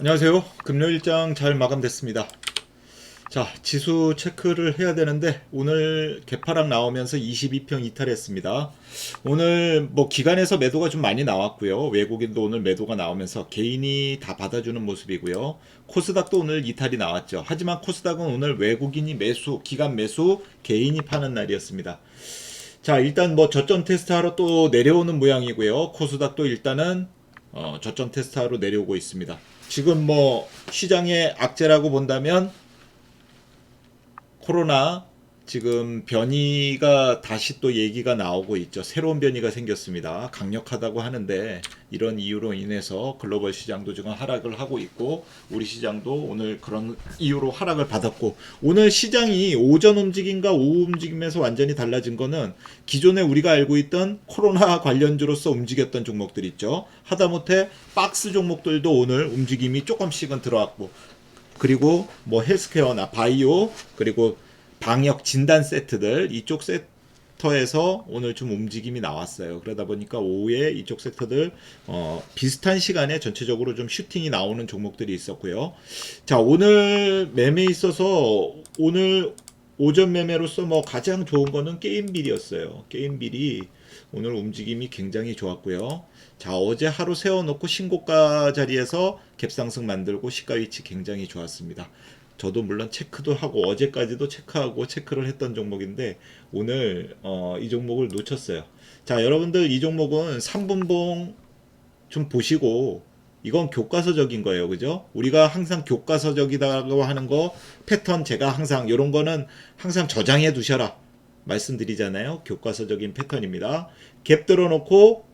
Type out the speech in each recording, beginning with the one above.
안녕하세요. 금요일장 잘 마감됐습니다. 자, 지수 체크를 해야 되는데 오늘 개파락 나오면서 22평 이탈했습니다. 오늘 뭐 기관에서 매도가 좀 많이 나왔고요. 외국인도 오늘 매도가 나오면서 개인이 다 받아주는 모습이고요. 코스닥도 오늘 이탈이 나왔죠. 하지만 코스닥은 오늘 외국인이 매수, 기관 매수, 개인이 파는 날이었습니다. 자, 일단 뭐 저점 테스트하러 또 내려오는 모양이고요. 코스닥도 일단은 어, 저점 테스트하러 내려오고 있습니다. 지금 뭐 시장의 악재라고 본다면 코로나 지금 변이가 다시 또 얘기가 나오고 있죠. 새로운 변이가 생겼습니다. 강력하다고 하는데 이런 이유로 인해서 글로벌 시장도 지금 하락을 하고 있고 우리 시장도 오늘 그런 이유로 하락을 받았고 오늘 시장이 오전 움직임과 오후 움직임에서 완전히 달라진 거는 기존에 우리가 알고 있던 코로나 관련주로서 움직였던 종목들 있죠. 하다못해 박스 종목들도 오늘 움직임이 조금씩은 들어왔고 그리고 뭐 헬스케어나 바이오 그리고 방역 진단 세트들 이쪽 섹터에서 오늘 좀 움직임이 나왔어요. 그러다 보니까 오후에 이쪽 섹터들 어, 비슷한 시간에 전체적으로 좀 슈팅이 나오는 종목들이 있었고요. 자 오늘 매매 있어서 오늘 오전 매매로서 뭐 가장 좋은 거는 게임빌이었어요. 게임빌이 오늘 움직임이 굉장히 좋았고요. 자 어제 하루 세워놓고 신고가 자리에서 갭상승 만들고 시가 위치 굉장히 좋았습니다. 저도 물론 체크도 하고 어제까지도 체크하고 체크를 했던 종목인데 오늘 어, 이 종목을 놓쳤어요. 자 여러분들 이 종목은 3분봉 좀 보시고 이건 교과서적인 거예요. 그죠? 우리가 항상 교과서적이라고 하는 거 패턴 제가 항상 이런 거는 항상 저장해 두셔라. 말씀드리잖아요. 교과서적인 패턴입니다. 갭 들어놓고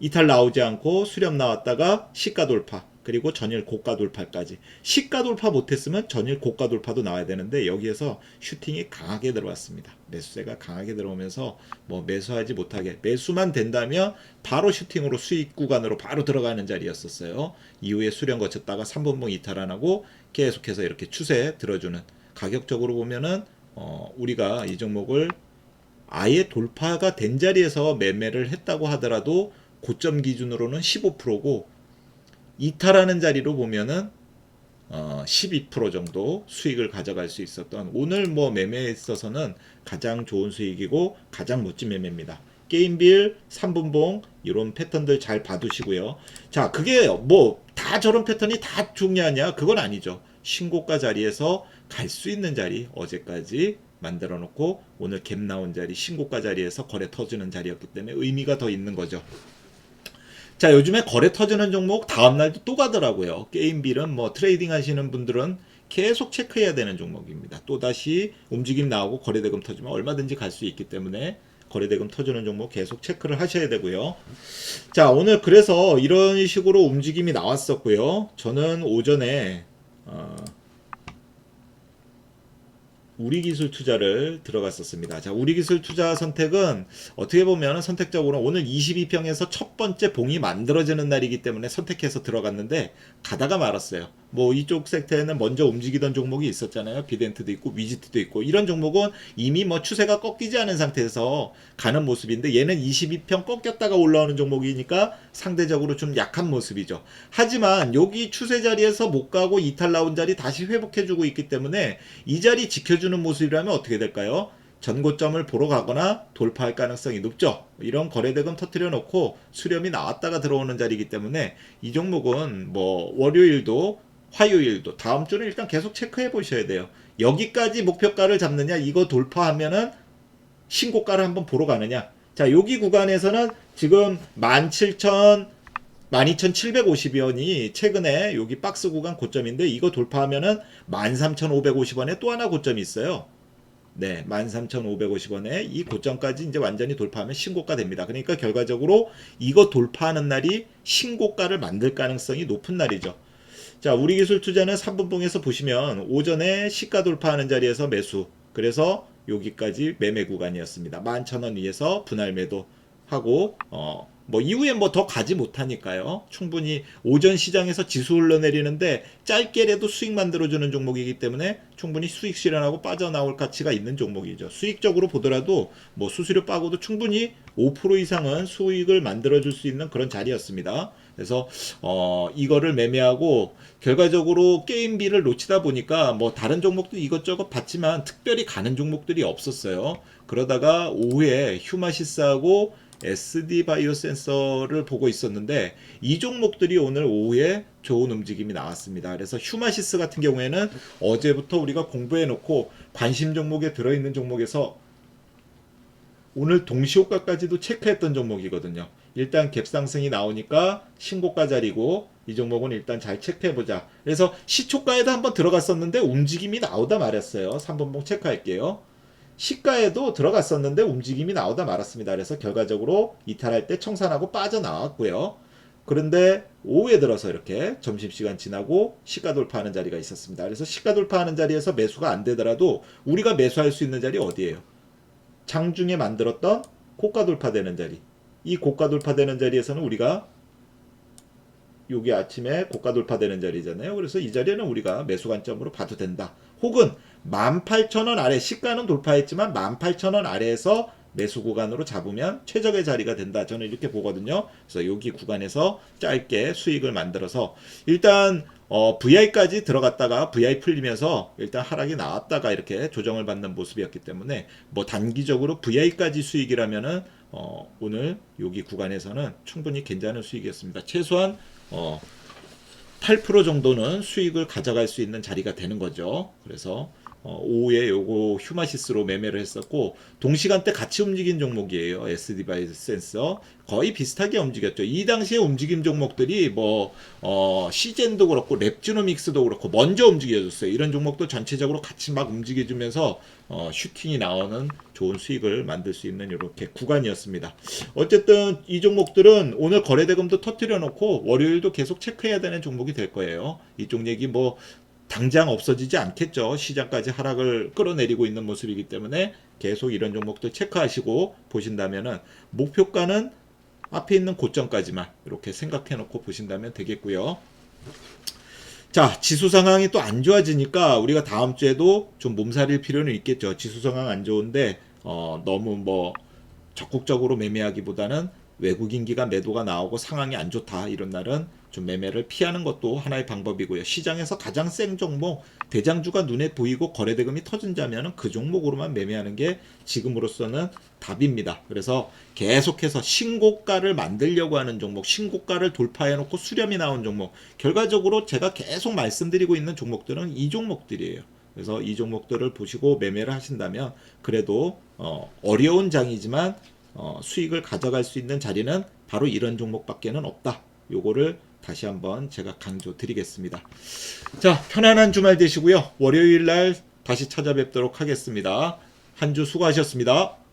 이탈 나오지 않고 수렴 나왔다가 시가 돌파 그리고 전일 고가 돌파까지. 시가 돌파 못했으면 전일 고가 돌파도 나와야 되는데 여기에서 슈팅이 강하게 들어왔습니다. 매수세가 강하게 들어오면서 뭐 매수하지 못하게 매수만 된다면 바로 슈팅으로 수익 구간으로 바로 들어가는 자리였었어요. 이후에 수렴 거쳤다가 3분봉 이탈 안 하고 계속해서 이렇게 추세 들어주는 가격적으로 보면은 어 우리가 이 종목을 아예 돌파가 된 자리에서 매매를 했다고 하더라도 고점 기준으로는 15%고 이탈하는 자리로 보면은 어, 12% 정도 수익을 가져갈 수 있었던 오늘 뭐 매매에 있어서는 가장 좋은 수익이고 가장 멋진 매매입니다. 게임빌, 3분봉 이런 패턴들 잘 봐두시고요. 자, 그게 뭐 다 저런 패턴이 다 중요하냐? 그건 아니죠. 신고가 자리에서 갈 수 있는 자리 어제까지 만들어 놓고 오늘 갭 나온 자리 신고가 자리에서 거래 터지는 자리였기 때문에 의미가 더 있는 거죠. 자, 요즘에 거래 터지는 종목 다음날도 또 가더라고요. 게임빌은 뭐 트레이딩 하시는 분들은 계속 체크해야 되는 종목입니다. 또다시 움직임 나오고 거래대금 터지면 얼마든지 갈 수 있기 때문에 거래대금 터지는 종목 계속 체크를 하셔야 되고요. 자, 오늘 그래서 이런 식으로 움직임이 나왔었고요. 저는 오전에 어, 우리 기술 투자를 들어갔었습니다. 자, 우리 기술 투자 선택은 어떻게 보면 선택적으로 오늘 22평에서 첫 번째 봉이 만들어지는 날이기 때문에 선택해서 들어갔는데 가다가 말았어요. 뭐 이쪽 섹터에는 먼저 움직이던 종목이 있었잖아요. 비덴트도 있고 위지트도 있고 이런 종목은 이미 뭐 추세가 꺾이지 않은 상태에서 가는 모습인데 얘는 22평 꺾였다가 올라오는 종목이니까 상대적으로 좀 약한 모습이죠. 하지만 여기 추세 자리에서 못 가고 이탈 나온 자리 다시 회복해주고 있기 때문에 이 자리 지켜주는 모습이라면 어떻게 될까요? 전고점을 보러 가거나 돌파할 가능성이 높죠. 이런 거래대금 터트려 놓고 수렴이 나왔다가 들어오는 자리이기 때문에 이 종목은 뭐 월요일도 화요일도 다음 주는 일단 계속 체크해 보셔야 돼요. 여기까지 목표가를 잡느냐 이거 돌파하면은 신고가를 한번 보러 가느냐. 자, 여기 구간에서는 지금 17,000 12,750원이 최근에 여기 박스 구간 고점인데 이거 돌파하면은 13,550원에 또 하나 고점이 있어요. 네, 13,550원에 이 고점까지 이제 완전히 돌파하면 신고가 됩니다. 그러니까 결과적으로 이거 돌파하는 날이 신고가를 만들 가능성이 높은 날이죠. 자, 우리 기술 투자는 3분봉에서 보시면 오전에 시가 돌파하는 자리에서 매수. 그래서 여기까지 매매 구간이었습니다. 11,000원 위에서 분할 매도 하고 어, 뭐 이후에 뭐 더 가지 못하니까요. 충분히 오전 시장에서 지수 흘러내리는데 짧게라도 수익 만들어주는 종목이기 때문에 충분히 수익 실현하고 빠져나올 가치가 있는 종목이죠. 수익적으로 보더라도 뭐 수수료 빠고도 충분히 5% 이상은 수익을 만들어줄 수 있는 그런 자리였습니다. 그래서 어 이거를 매매하고 결과적으로 게임비를 놓치다 보니까 뭐 다른 종목도 이것저것 봤지만 특별히 가는 종목들이 없었어요. 그러다가 오후에 휴마시스하고 SD 바이오 센서를 보고 있었는데 이 종목들이 오늘 오후에 좋은 움직임이 나왔습니다. 그래서 휴마시스 같은 경우에는 어제부터 우리가 공부해 놓고 관심 종목에 들어 있는 종목에서 오늘 동시효과까지도 체크했던 종목이거든요. 일단 갭 상승이 나오니까 신고가 자리고 이 종목은 일단 잘 체크해 보자. 그래서 시초가에도 한번 들어갔었는데 움직임이 나오다 말았어요. 3분봉 체크할게요. 시가에도 들어갔었는데 움직임이 나오다 말았습니다. 그래서 결과적으로 이탈할 때 청산하고 빠져나왔고요. 그런데 오후에 들어서 이렇게 점심시간 지나고 시가 돌파하는 자리가 있었습니다. 그래서 시가 돌파하는 자리에서 매수가 안 되더라도 우리가 매수할 수 있는 자리 어디예요? 장중에 만들었던 고가 돌파되는 자리. 이 고가 돌파되는 자리에서는 우리가 여기 아침에 고가 돌파되는 자리잖아요. 그래서 이 자리에는 우리가 매수 관점으로 봐도 된다. 혹은 18,000원 아래 시가는 돌파했지만 18,000원 아래에서 매수 구간으로 잡으면 최적의 자리가 된다. 저는 이렇게 보거든요. 그래서 여기 구간에서 짧게 수익을 만들어서 일단 어, VI까지 들어갔다가 VI 풀리면서 일단 하락이 나왔다가 이렇게 조정을 받는 모습이었기 때문에 뭐 단기적으로 VI까지 수익이라면은 어, 오늘 여기 구간에서는 충분히 괜찮은 수익이었습니다. 최소한 어, 8% 정도는 수익을 가져갈 수 있는 자리가 되는 거죠. 그래서 어, 오후에 요거 휴마시스로 매매를 했었고 동시간대 같이 움직인 종목이에요. SD 바이 센서 거의 비슷하게 움직였죠. 이 당시에 움직임 종목들이 뭐 어, 시젠도 그렇고 랩지노믹스도 그렇고 먼저 움직여줬어요. 이런 종목도 전체적으로 같이 막 움직여주면서 어, 슈팅이 나오는 좋은 수익을 만들 수 있는 이렇게 구간이었습니다. 어쨌든 이 종목들은 오늘 거래대금도 터트려 놓고 월요일도 계속 체크해야 되는 종목이 될 거예요. 이쪽 얘기 뭐 당장 없어지지 않겠죠. 시장까지 하락을 끌어내리고 있는 모습이기 때문에 계속 이런 종목들 체크하시고 보신다면은 목표가는 앞에 있는 고점까지만 이렇게 생각해 놓고 보신다면 되겠고요. 자, 지수 상황이 또 안 좋아지니까 우리가 다음 주에도 좀 몸살일 필요는 있겠죠. 지수 상황 안 좋은데 어, 너무 뭐 적극적으로 매매하기보다는 외국인 기관 매도가 나오고 상황이 안 좋다 이런 날은 좀 매매를 피하는 것도 하나의 방법이고요. 시장에서 가장 센 종목 대장주가 눈에 보이고 거래 대금이 터진다면 그 종목으로만 매매하는 게 지금으로서는 답입니다. 그래서 계속해서 신고가를 만들려고 하는 종목, 신고가를 돌파해 놓고 수렴이 나온 종목, 결과적으로 제가 계속 말씀드리고 있는 종목들은 이 종목들이에요. 그래서 이 종목들을 보시고 매매를 하신다면 그래도 어, 어려운 장이지만 어, 수익을 가져갈 수 있는 자리는 바로 이런 종목밖에는 없다. 요거를 다시 한번 제가 강조 드리겠습니다. 자, 편안한 주말 되시고요. 월요일 날 다시 찾아뵙도록 하겠습니다. 한 주 수고하셨습니다.